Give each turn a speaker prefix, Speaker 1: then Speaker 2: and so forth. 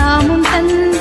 Speaker 1: நாமும் தந்த